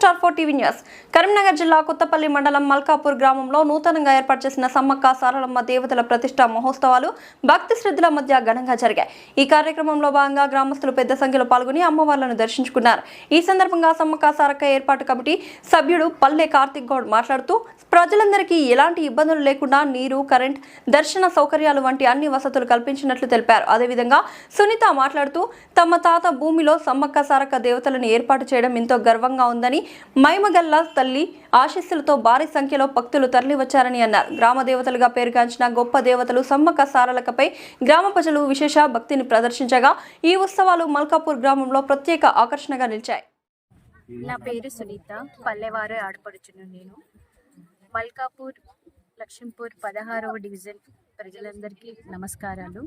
Star four TV news. Karimnagar జిల్లా కొత్తపల్లి మండలం మల్కాపూర్ గ్రామంలో నూతనంగా ఏర్పాటు చేసిన సమ్మక్క సారలమ్మ దేవతల ప్రతిష్ట మహోత్సవాలు భక్తి శ్రద్ధల మధ్య ఘనంగా జరిగాయి. ఈ కార్యక్రమంలో భాగంగా గ్రామస్తులు పెద్ద సంఖ్యలో పాల్గొని అమ్మవార్లను దర్శించుకున్నారు. ఈ సందర్భంగా సమ్మక్క సారక్క ఏర్పాటు కమిటీ సభ్యుడు పల్లె కార్తిక్ గౌడ్ మాట్లాడుతూ ప్రజలందరికీ ఎలాంటి ఇబ్బందులు లేకుండా నీరు కరెంట్ దర్శన సౌకర్యాలు వంటి అన్ని వసతులు కల్పించినట్లు తెలిపారు. అదేవిధంగా సునీత మాట్లాడుతూ తమ తాత భూమిలో సమ్మక్క సారక్క దేవతలను ఏర్పాటు చేయడం ఎంతో గర్వంగా ఉందని మైమగల్ల తల్లి ఆశీస్సులతో భారీ సంఖ్యలో భక్తులు తరలివచ్చారని అన్నారు. గ్రామ దేవతలుగా పేరుగాంచిన గొప్ప దేవతలు సమ్మక్క సారలకపై గ్రామ ప్రజలు విశేష భక్తిని ప్రదర్శించగా ఈ ఉత్సవాలు మల్కాపూర్ గ్రామంలో ప్రత్యేక ఆకర్షణగా నిలిచాయి. నా పేరు సునీత. పల్లెవారు ఆడపడుచును నేను. మల్కాపూర్ లక్ష్మీపూర్ పదహారవ డివిజన్ ప్రజలందరికీ నమస్కారాలు.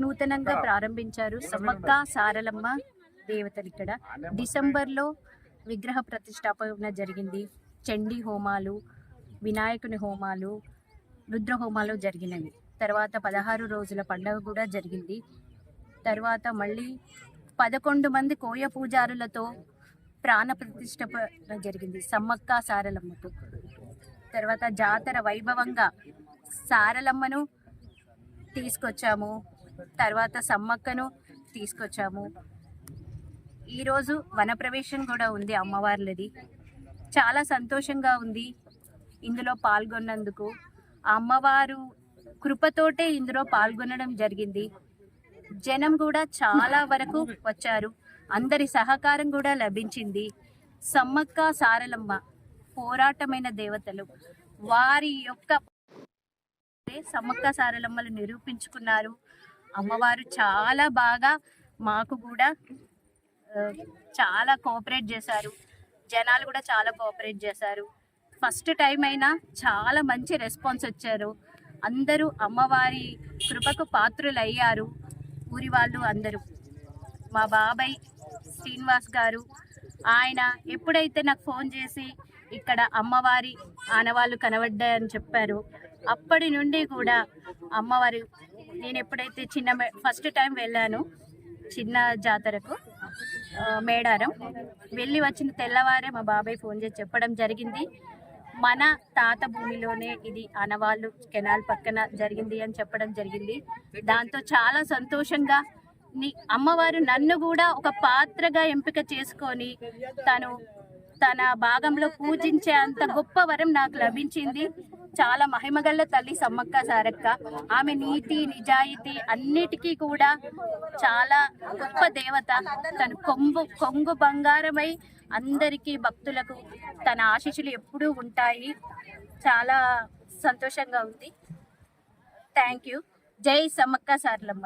నూతనంగా ప్రారంభించారు సమ్మక్క సారలమ్మ దేవతలు ఇక్కడ. డిసెంబర్లో విగ్రహ ప్రతిష్టాపన జరిగింది. చండీ హోమాలు వినాయకుని హోమాలు రుద్ర హోమాలు జరిగినవి. తర్వాత పదహారు రోజుల పండుగ కూడా జరిగింది. తర్వాత మళ్ళీ పదకొండు మంది కోయ పూజారులతో ప్రాణ ప్రతిష్ఠ జరిగింది. సమ్మక్క సారలమ్మకు. తర్వాత జాతర వైభవంగా సారలమ్మను తీసుకొచ్చాము. తర్వాత సమ్మక్కను తీసుకొచ్చాము. ఈరోజు వనప్రవేశం కూడా ఉంది అమ్మవార్లది. చాలా సంతోషంగా ఉంది ఇందులో పాల్గొన్నందుకు. ఆ అమ్మవారు కృపతోటే ఇందులో పాల్గొనడం జరిగింది. జనం కూడా చాలా వరకు వచ్చారు. అందరి సహకారం కూడా లభించింది. సమ్మక్క సారలమ్మ పోరాటమైన దేవతలు. వారి యొక్క సమ్మక్క సారలమ్మలు నిరూపించుకున్నారు. అమ్మవారు చాలా బాగా మాకు కూడా చాలా కోఆపరేట్ చేశారు. జనాలు కూడా చాలా కోఆపరేట్ చేశారు. ఫస్ట్ టైం అయినా చాలా మంచి రెస్పాన్స్ వచ్చారు. అందరూ అమ్మవారి కృపకు పాత్రులు అయ్యారు ఊరి వాళ్ళు అందరూ. మా బాబాయ్ శ్రీనివాస్ గారు ఆయన ఎప్పుడైతే నాకు ఫోన్ చేసి ఇక్కడ అమ్మవారి ఆనవాళ్ళు కనబడ్డాయని చెప్పారు అప్పటి నుండి కూడా అమ్మవారి నేను ఎప్పుడైతే చిన్న ఫస్ట్ టైం వెళ్ళాను చిన్న జాతరకు మేడారం. వెళ్ళి వచ్చిన తెల్లవారే మా బాబాయ్ ఫోన్ చేసి చెప్పడం జరిగింది. మన తాత భూమిలోనే ఇది అనవాళ్ళు కెనాల్ పక్కన జరిగింది అని చెప్పడం జరిగింది. దాంతో చాలా సంతోషంగా నీ అమ్మవారు నన్ను కూడా ఒక పాత్రగా ఎంపిక చేసుకొని తను తన భాగంలో పూజించే అంత గొప్ప వరం నాకు లభించింది. చాలా మహిమగల్ల తల్లి సమ్మక్క సారక్క. ఆమె నీతి నిజాయితీ అన్నిటికీ కూడా చాలా గొప్ప దేవత. తను కొంగు కొంగు బంగారమై అందరికీ భక్తులకు తన ఆశీస్సులు ఎప్పుడూ ఉంటాయి. చాలా సంతోషంగా ఉంది. థ్యాంక్ యూ జై సమ్మక్క సార్లమ్మ.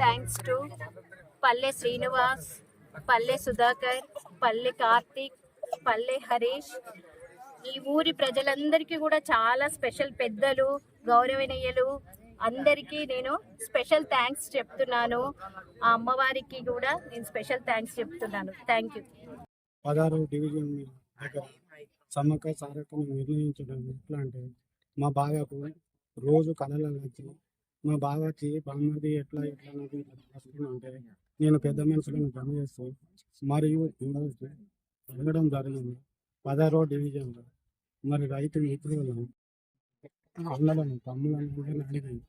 థ్యాంక్స్ టు పల్లె శ్రీనివాస్ పల్లె సుధాకర్ పల్లె కార్తీక్ పల్లె హరీష్ ఈ ఊరి ప్రజలందరికీ కూడా చాలా స్పెషల్ పెద్దలు గౌరవనీయులు. అందరికీ నేను స్పెషల్ థ్యాంక్స్ చెప్తున్నాను. ఆ అమ్మవారికి కూడా నేను స్పెషల్ థ్యాంక్స్ చెప్తున్నాను. Thank you. పదహారు డివిజన్ దగ్గర సమ్మక్క సారక్కను నిర్ణయించడం ఎట్లా అంటే మా బావకు రోజు కళలు వచ్చి మా బావకి బామ్మది ఎట్లా ఎట్లా అంటే నేను పెద్ద మనుషులను పనిచేస్తూ మరియు ఈరోజు వెళ్ళడం జరిగింది. పదహారో డివిజన్లో మరి రైతు మిత్రులను అన్నలను తమ్ములను అందరిని అడిగి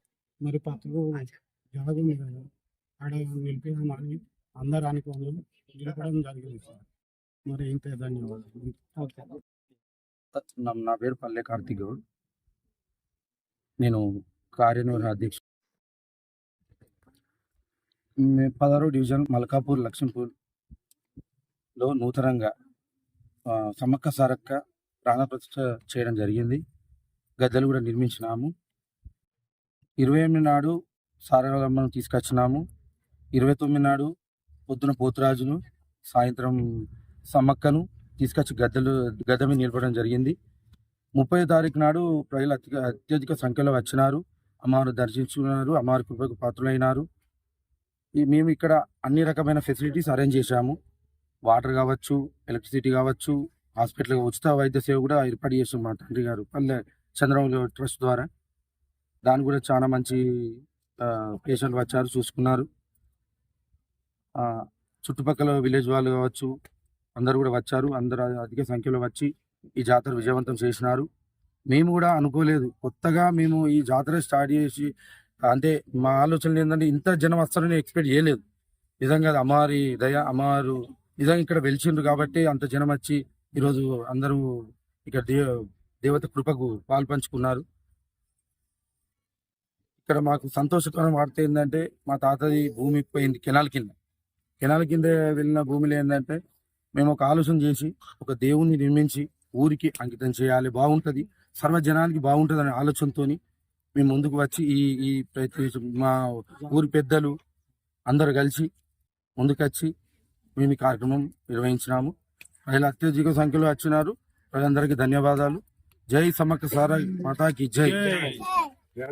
మరి పక్కకు జాగుంది కదా ఆడ నిలిపినామని అందరు అనుకొని నిలపడం జరిగింది సార్. మరి ఇంతే ధన్యవాదాలు. ఓకే. నా పేరు పల్లె కార్తిక్. గౌడ్ నేను కార్యనిర్వహణ అధ్యక్షుడు పదహారో డివిజన్ మల్కాపూర్ లక్ష్మీపూర్లో నూతనంగా సమ్మక్క సారక్క ప్రాణప్రతిష్ఠ చేయడం జరిగింది. గద్దెలు కూడా నిర్మించినాము. ఇరవై ఎనిమిది నాడు సారలమ్మను తీసుకొచ్చినాము. ఇరవై తొమ్మిది నాడు పొద్దున పోతురాజును సాయంత్రం సమ్మక్కను తీసుకొచ్చి గద్దెలు గద్దె మీద నిలపడం జరిగింది. ముప్పై తారీఖు నాడు ప్రజలు అత్య అత్యధిక సంఖ్యలో వచ్చినారు. అమ్మవారు దర్శించుకున్నారు. అమ్మవారి కృపకు పాత్రులైనారు. మేము ఇక్కడ అన్ని రకమైన ఫెసిలిటీస్ అరేంజ్ చేశాము. వాటర్ కావచ్చు ఎలక్ట్రిసిటీ కావచ్చు హాస్పిటల్ ఉచిత వైద్య సేవ కూడా ఏర్పాటు చేసాం మా తండ్రి గారు పల్లె చంద్రబాబు ట్రస్ట్ ద్వారా. దాని కూడా చాలా మంచి పేషెంట్లు వచ్చారు చూసుకున్నారు. ఆ, చుట్టుపక్కల విలేజ్ వాళ్ళు కావచ్చు అందరూ కూడా వచ్చారు అందరూ అధిక సంఖ్యలో వచ్చి ఈ జాతర విజయవంతం చేసినారు. మేము కూడా అనుకోలేదు కొత్తగా మేము ఈ జాతర స్టార్ట్ చేసి అంటే మా ఆలోచనలు ఏంటంటే ఇంత జనం వస్తారని ఎక్స్పెక్ట్ చేయలేదు. నిజంగా అమారి అమ్మవారి దయ అమ్మవారు నిజంగా ఇక్కడ వెలిచిండ్రు కాబట్టి అంత జనం వచ్చి ఈరోజు అందరూ ఇక్కడ దేవ దేవత కృపకు పాలు పంచుకున్నారు ఇక్కడ మాకు సంతోషకరం వార్త ఏంటంటే మా తాతది భూమి పోయింది కెనాల్ కింద. కెనాల్ కింద వెళ్ళిన భూమిలో ఏంటంటే మేము ఒక ఆలోచన చేసి ఒక దేవుణ్ణి నిర్మించి ఊరికి అంకితం చేయాలి బాగుంటుంది సర్వజనానికి బాగుంటుంది అనే ఆలోచనతోని మేము ముందుకు వచ్చి ఈ ఈ ప్రతి మా ఊరి పెద్దలు అందరు కలిసి ముందుకొచ్చి మేము ఈ కార్యక్రమం నిర్వహించినాము. ప్రజలు అత్యధిక సంఖ్యలో వచ్చినారు. ప్రజలందరికీ ధన్యవాదాలు. జై సమక్క సారా మాతాకి జై.